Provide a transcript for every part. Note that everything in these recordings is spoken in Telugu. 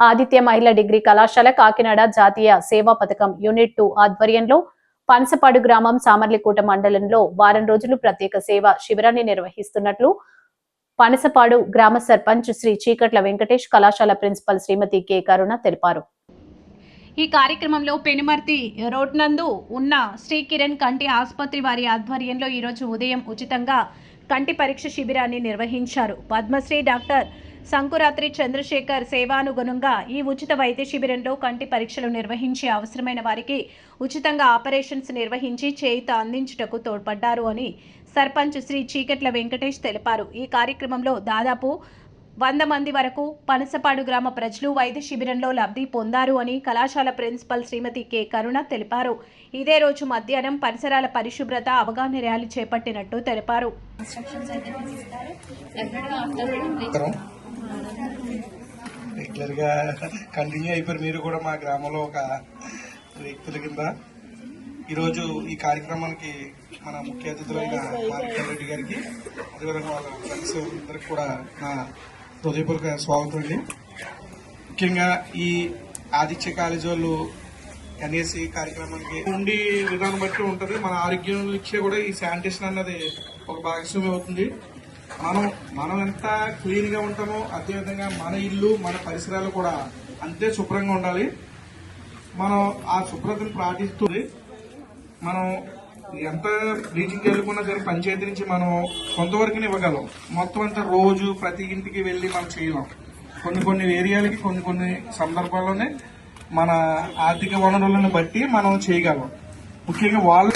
ఆదిత్య మహిళా డిగ్రీ కళాశాల కాకినాడ జాతీయ సేవా పథకం యూనిట్ టూ ఆధ్వర్యంలో పనసపాడు గ్రామం సామర్లికోట మండలంలో వారం రోజులు ప్రత్యేక సేవ శిబిరాన్ని నిర్వహిస్తున్నట్లు పనసపాడు గ్రామ సర్పంచ్ శ్రీ చీకట్ల వెంకటేష్ కళాశాల ప్రిన్సిపల్ శ్రీమతి కె కరుణ తెలిపారు. ఈ కార్యక్రమంలో పెనుమర్తి రోడ్ నందు ఉన్న శ్రీ కిరణ్ కంటి ఆసుపత్రి వారి ఆధ్వర్యంలో ఈరోజు ఉదయం ఉచితంగా కంటి పరీక్ష శిబిరాన్ని నిర్వహించారు. పద్మశ్రీ డాక్టర్ సంకురాత్రి చంద్రశేఖర్ సేవానుగుణంగా ఈ ఉచిత వైద్య శిబిరంలో కంటి పరీక్షలు నిర్వహించి అవసరమైన వారికి ఉచితంగా ఆపరేషన్స్ నిర్వహించి చేయుత అందించుటకు తోడ్పడ్డారు అని సర్పంచ్ శ్రీ చీకట్ల వెంకటేష్ తెలిపారు. ఈ కార్యక్రమంలో దాదాపు వంద మంది వరకు పనసపాడు గ్రామ ప్రజలు వైద్య శిబిరంలో లబ్ధి పొందారు అని కళాశాల ప్రిన్సిపల్ శ్రీమతి కె. కరుణ తెలిపారు. ఇదే రోజు మధ్యాహ్నం పరిసరాల పరిశుభ్రత అవగాహన ర్యాలీ చేపట్టినట్టు తెలిపారు. రెగ్యులర్గా కంటిన్యూ అయిపోయారు. మీరు కూడా మా గ్రామంలో ఒక వ్యక్తుల కింద. ఈరోజు ఈ కార్యక్రమానికి మన ముఖ్య అతిథులైన మార్కెట్ రెడ్డి గారికి అదేవిధంగా వాళ్ళ ఫ్రెండ్స్ అందరికి కూడా నా హృదయపూర్వక స్వాగతం అండి. ముఖ్యంగా ఈ ఆదిత్య కాలేజీ వాళ్ళు ఎన్ఏసి కార్యక్రమానికి ఉండి విధానం బట్టి ఉంటుంది. మన ఆరోగ్యం ఇచ్చే కూడా ఈ శానిటేషన్ అన్నది ఒక భాగస్వామ్యం అవుతుంది. మనం మనం ఎంత క్లీన్గా ఉంటామో అదేవిధంగా మన ఇల్లు మన పరిసరాలు కూడా అంతే శుభ్రంగా ఉండాలి. మనం ఆ శుభ్రతను పాటిస్తుంది మనం ఎంత బ్లీచింగ్ వెళ్ళుకున్నా సరే పంచాయతీ నుంచి మనం కొంతవరకు ఇవ్వగలం. మొత్తం అంతా రోజు ప్రతి ఇంటికి వెళ్ళి మనం చేయలేం. కొన్ని కొన్ని ఏరియాలకి కొన్ని కొన్ని సందర్భాల్లోనే మన ఆర్థిక వనరులను బట్టి మనం చేయగలం. ముఖ్యంగా వాళ్ళు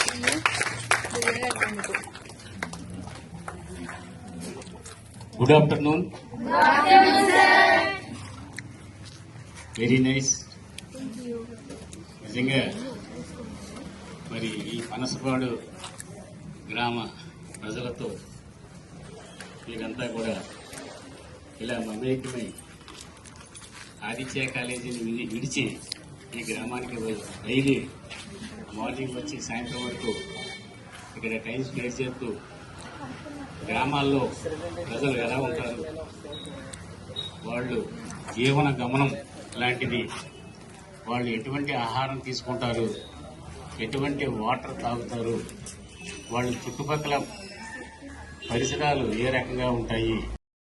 గుడ్ ఆఫ్టర్నూన్ వెరీ నైస్ నిజంగా మరి ఈ పనసపాడు గ్రామ ప్రజలతో వీరంతా కూడా ఇలా మమేకమై ఆదిత్య కాలేజీని విడిచి ఈ గ్రామానికి డైలీ మార్నింగ్ వచ్చి సాయంత్రం వరకు ఇక్కడ టైం స్పెండ్ చేస్తూ గ్రామాల్లో ప్రజలు ఎలా ఉంటారు? వాళ్ళు జీవన గమనం లాంటిది. వాళ్ళు ఎటువంటి ఆహారం తీసుకుంటారు? ఎటువంటి వాటర్ తాగుతారు? వాళ్ళ చుట్టుపక్కల పరిసరాలు ఏ రకంగా ఉంటాయి?